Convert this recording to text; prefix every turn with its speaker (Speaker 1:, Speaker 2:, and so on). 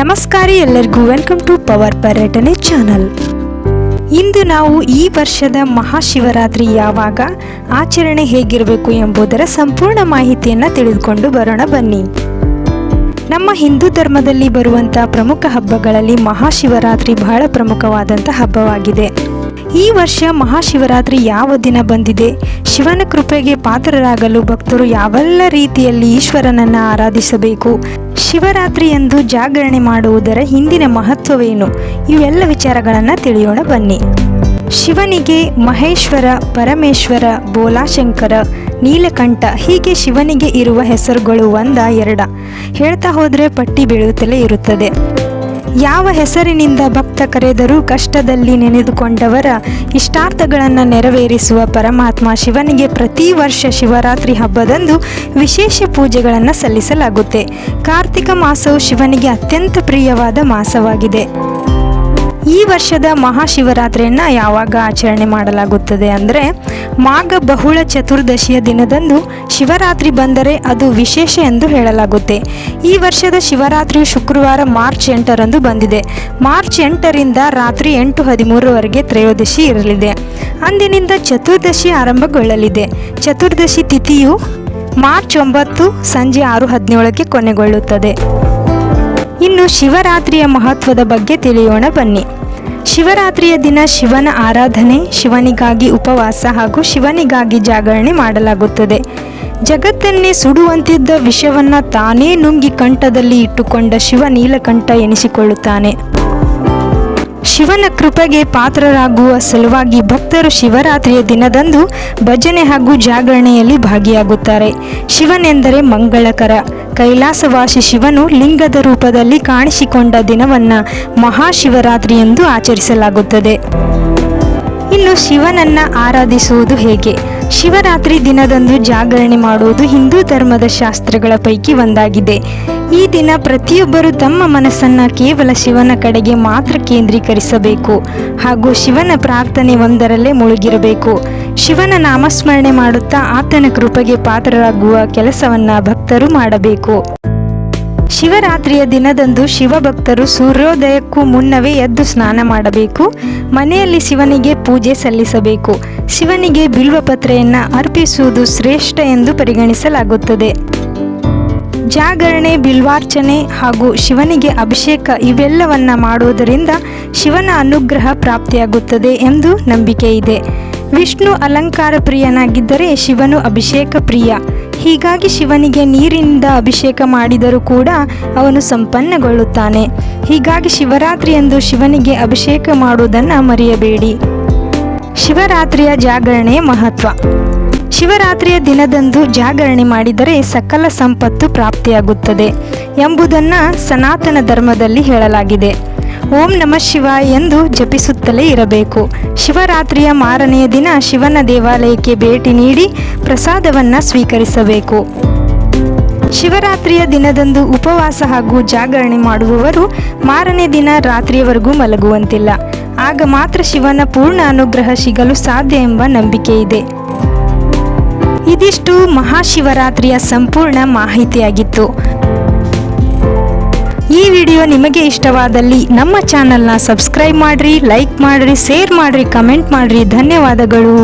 Speaker 1: ನಮಸ್ಕಾರ ಎಲ್ಲರಿಗೂ welcome to power ಪರ್ಯಟನೆ ಚಾನಲ್ ಇಂದು ನಾವು ಈ ವರ್ಷದ ಮಹಾಶಿವರಾತ್ರಿ ಯಾವಾಗ, ಆಚರಣೆ ಹೇಗಿರಬೇಕು ಎಂಬುದರ ಸಂಪೂರ್ಣ ಮಾಹಿತಿಯನ್ನು ತಿಳಿದುಕೊಂಡು ಬರೋಣ ಬನ್ನಿ. ನಮ್ಮ ಹಿಂದೂ ಧರ್ಮದಲ್ಲಿ ಬರುವಂಥ ಪ್ರಮುಖ ಹಬ್ಬಗಳಲ್ಲಿ ಮಹಾಶಿವರಾತ್ರಿ ಬಹಳ ಪ್ರಮುಖವಾದಂಥ ಹಬ್ಬವಾಗಿದೆ. ಈ ವರ್ಷ ಮಹಾಶಿವರಾತ್ರಿ ಯಾವ ದಿನ ಬಂದಿದೆ? ಶಿವನ ಕೃಪೆಗೆ ಪಾತ್ರರಾಗಲು ಭಕ್ತರು ಯಾವೆಲ್ಲ ರೀತಿಯಲ್ಲಿ ಈಶ್ವರನನ್ನು ಆರಾಧಿಸಬೇಕು? ಶಿವರಾತ್ರಿಯಂದು ಜಾಗರಣೆ ಮಾಡುವುದರ ಹಿಂದಿನ ಮಹತ್ವವೇನು? ಇವೆಲ್ಲ ವಿಚಾರಗಳನ್ನು ತಿಳಿಯೋಣ ಬನ್ನಿ. ಶಿವನಿಗೆ ಮಹೇಶ್ವರ, ಪರಮೇಶ್ವರ, ಬೋಲಾಶಂಕರ, ನೀಲಕಂಠ ಹೀಗೆ ಶಿವನಿಗೆ ಇರುವ ಹೆಸರುಗಳು ಒಂದ ಎರಡ? ಹೇಳ್ತಾ ಹೋದರೆ ಪಟ್ಟಿ ಬೀಳುತ್ತಲೇ ಇರುತ್ತದೆ. ಯಾವ ಹೆಸರಿನಿಂದ ಭಕ್ತ ಕರೆದರೂ ಕಷ್ಟದಲ್ಲಿ ನೆನೆದುಕೊಂಡವರ ಇಷ್ಟಾರ್ಥಗಳನ್ನು ನೆರವೇರಿಸುವ ಪರಮಾತ್ಮ ಶಿವನಿಗೆ ಪ್ರತಿ ವರ್ಷ ಶಿವರಾತ್ರಿ ಹಬ್ಬದಂದು ವಿಶೇಷ ಪೂಜೆಗಳನ್ನು ಸಲ್ಲಿಸಲಾಗುತ್ತೆ. ಕಾರ್ತಿಕ ಮಾಸವು ಶಿವನಿಗೆ ಅತ್ಯಂತ ಪ್ರಿಯವಾದ ಮಾಸವಾಗಿದೆ. ಈ ವರ್ಷದ ಮಹಾಶಿವರಾತ್ರಿಯನ್ನು ಯಾವಾಗ ಆಚರಣೆ ಮಾಡಲಾಗುತ್ತದೆ ಅಂದರೆ ಮಾಘ ಬಹುಳ ಚತುರ್ದಶಿಯ ದಿನದಂದು ಶಿವರಾತ್ರಿ ಬಂದರೆ ಅದು ವಿಶೇಷ ಎಂದು ಹೇಳಲಾಗುತ್ತೆ. ಈ ವರ್ಷದ ಶಿವರಾತ್ರಿಯು ಶುಕ್ರವಾರ ಮಾರ್ಚ್ ಎಂಟರಂದು ಬಂದಿದೆ. ಮಾರ್ಚ್ ಎಂಟರಿಂದ ರಾತ್ರಿ ಎಂಟು ಹದಿಮೂರವರೆಗೆ ತ್ರಯೋದಶಿ ಇರಲಿದೆ. ಅಂದಿನಿಂದ ಚತುರ್ದಶಿ ಆರಂಭಗೊಳ್ಳಲಿದೆ. ಚತುರ್ದಶಿ ತಿಥಿಯು ಮಾರ್ಚ್ ಒಂಬತ್ತು ಸಂಜೆ ಆರು ಹದಿನೇಳಕ್ಕೆ ಕೊನೆಗೊಳ್ಳುತ್ತದೆ. ಇನ್ನು ಶಿವರಾತ್ರಿಯ ಮಹತ್ವದ ಬಗ್ಗೆ ತಿಳಿಯೋಣ ಬನ್ನಿ. ಶಿವರಾತ್ರಿಯ ದಿನ ಶಿವನ ಆರಾಧನೆ, ಶಿವನಿಗಾಗಿ ಉಪವಾಸ ಹಾಗೂ ಶಿವನಿಗಾಗಿ ಜಾಗರಣೆ ಮಾಡಲಾಗುತ್ತದೆ. ಜಗತ್ತನ್ನೇ ಸುಡುವಂತಿದ್ದ ವಿಷವನ್ನು ತಾನೇ ನುಂಗಿ ಕಂಠದಲ್ಲಿ ಇಟ್ಟುಕೊಂಡ ಶಿವ ನೀಲಕಂಠ ಎನಿಸಿಕೊಳ್ಳುತ್ತಾನೆ. ಶಿವನ ಕೃಪೆಗೆ ಪಾತ್ರರಾಗುವ ಸಲುವಾಗಿ ಭಕ್ತರು ಶಿವರಾತ್ರಿಯ ದಿನದಂದು ಭಜನೆ ಹಾಗೂ ಜಾಗರಣೆಯಲ್ಲಿ ಭಾಗಿಯಾಗುತ್ತಾರೆ. ಶಿವನೆಂದರೆ ಮಂಗಳಕರ. ಕೈಲಾಸವಾಸಿ ಶಿವನು ಲಿಂಗದ ರೂಪದಲ್ಲಿ ಕಾಣಿಸಿಕೊಂಡ ದಿನವನ್ನ ಮಹಾಶಿವರಾತ್ರಿ ಎಂದು ಆಚರಿಸಲಾಗುತ್ತದೆ. ಇನ್ನು ಶಿವನನ್ನ ಆರಾಧಿಸುವುದು ಹೇಗೆ? ಶಿವರಾತ್ರಿ ದಿನದಂದು ಜಾಗರಣೆ ಮಾಡುವುದು ಹಿಂದೂ ಧರ್ಮದ ಶಾಸ್ತ್ರಗಳ ಪೈಕಿ ಒಂದಾಗಿದೆ. ಈ ದಿನ ಪ್ರತಿಯೊಬ್ಬರು ತಮ್ಮ ಮನಸ್ಸನ್ನು ಕೇವಲ ಶಿವನ ಕಡೆಗೆ ಮಾತ್ರ ಕೇಂದ್ರೀಕರಿಸಬೇಕು. ಹಾಗೂ ಶಿವನ ಪ್ರಾರ್ಥನೆ ಒಂದರಲ್ಲೇ ಮುಳುಗಿರಬೇಕು. ಶಿವನ ನಾಮಸ್ಮರಣೆ ಮಾಡುತ್ತಾ ಆತನ ಕೃಪೆಗೆ ಪಾತ್ರರಾಗುವ ಕೆಲಸವನ್ನ ಭಕ್ತರು ಮಾಡಬೇಕು. ಶಿವರಾತ್ರಿಯ ದಿನದಂದು ಶಿವಭಕ್ತರು ಸೂರ್ಯೋದಯಕ್ಕೂ ಮುನ್ನವೇ ಎದ್ದು ಸ್ನಾನ ಮಾಡಬೇಕು. ಮನೆಯಲ್ಲಿ ಶಿವನಿಗೆ ಪೂಜೆ ಸಲ್ಲಿಸಬೇಕು. ಶಿವನಿಗೆ ಬಿಲ್ವಪತ್ರೆಯನ್ನು ಅರ್ಪಿಸುವುದು ಶ್ರೇಷ್ಠ ಎಂದು ಪರಿಗಣಿಸಲಾಗುತ್ತದೆ. ಜಾಗರಣೆ, ಬಿಲ್ವಾರ್ಚನೆ ಹಾಗೂ ಶಿವನಿಗೆ ಅಭಿಷೇಕ ಇವೆಲ್ಲವನ್ನ ಮಾಡುವುದರಿಂದ ಶಿವನ ಅನುಗ್ರಹ ಪ್ರಾಪ್ತಿಯಾಗುತ್ತದೆ ಎಂದು ನಂಬಿಕೆ ಇದೆ. ವಿಷ್ಣು ಅಲಂಕಾರ ಪ್ರಿಯನಾಗಿದ್ದರೆ ಶಿವನು ಅಭಿಷೇಕ ಪ್ರಿಯ. ಹೀಗಾಗಿ ಶಿವನಿಗೆ ನೀರಿನಿಂದ ಅಭಿಷೇಕ ಮಾಡಿದರೂ ಕೂಡ ಅವನು ಸಂಪನ್ನಗೊಳ್ಳುತ್ತಾನೆ. ಹೀಗಾಗಿ ಶಿವರಾತ್ರಿಯಂದು ಶಿವನಿಗೆ ಅಭಿಷೇಕ ಮಾಡುವುದನ್ನು ಮರೆಯಬೇಡಿ. ಶಿವರಾತ್ರಿಯ ಜಾಗರಣೆಯ ಮಹತ್ವ. ಶಿವರಾತ್ರಿಯ ದಿನದಂದು ಜಾಗರಣೆ ಮಾಡಿದರೆ ಸಕಲ ಸಂಪತ್ತು ಪ್ರಾಪ್ತಿಯಾಗುತ್ತದೆ ಎಂಬುದನ್ನು ಸನಾತನ ಧರ್ಮದಲ್ಲಿ ಹೇಳಲಾಗಿದೆ. ಓಂ ನಮಃ ಶಿವಾಯ ಎಂದು ಜಪಿಸುತ್ತಲೇ ಇರಬೇಕು. ಶಿವರಾತ್ರಿಯ ಮಾರನೆಯ ದಿನ ಶಿವನ ದೇವಾಲಯಕ್ಕೆ ಭೇಟಿ ನೀಡಿ ಪ್ರಸಾದವನ್ನು ಸ್ವೀಕರಿಸಬೇಕು. ಶಿವರಾತ್ರಿಯ ದಿನದಂದು ಉಪವಾಸ ಹಾಗೂ ಜಾಗರಣೆ ಮಾಡುವವರು ಮಾರನೇ ದಿನ ರಾತ್ರಿಯವರೆಗೂ ಮಲಗುವಂತಿಲ್ಲ. ಆಗ ಮಾತ್ರ ಶಿವನ ಪೂರ್ಣ ಅನುಗ್ರಹ ಸಿಗಲು ಸಾಧ್ಯ ಎಂಬ ನಂಬಿಕೆ ಇದೆ ಇದಿಷ್ಟು ಮಹಾಶಿವರಾತ್ರಿಯ ಸಂಪೂರ್ಣ ಮಾಹಿತಿಯಾಗಿತ್ತು. ಈ ವಿಡಿಯೋ ನಿಮಗೆ ಇಷ್ಟವಾದಲ್ಲಿ ನಮ್ಮ ಚಾನಲ್ನ ಸಬ್ಸ್ಕ್ರೈಬ್ ಮಾಡಿರಿ, ಲೈಕ್ ಮಾಡಿರಿ, ಶೇರ್ ಮಾಡಿರಿ, ಕಮೆಂಟ್ ಮಾಡಿರಿ. ಧನ್ಯವಾದಗಳು.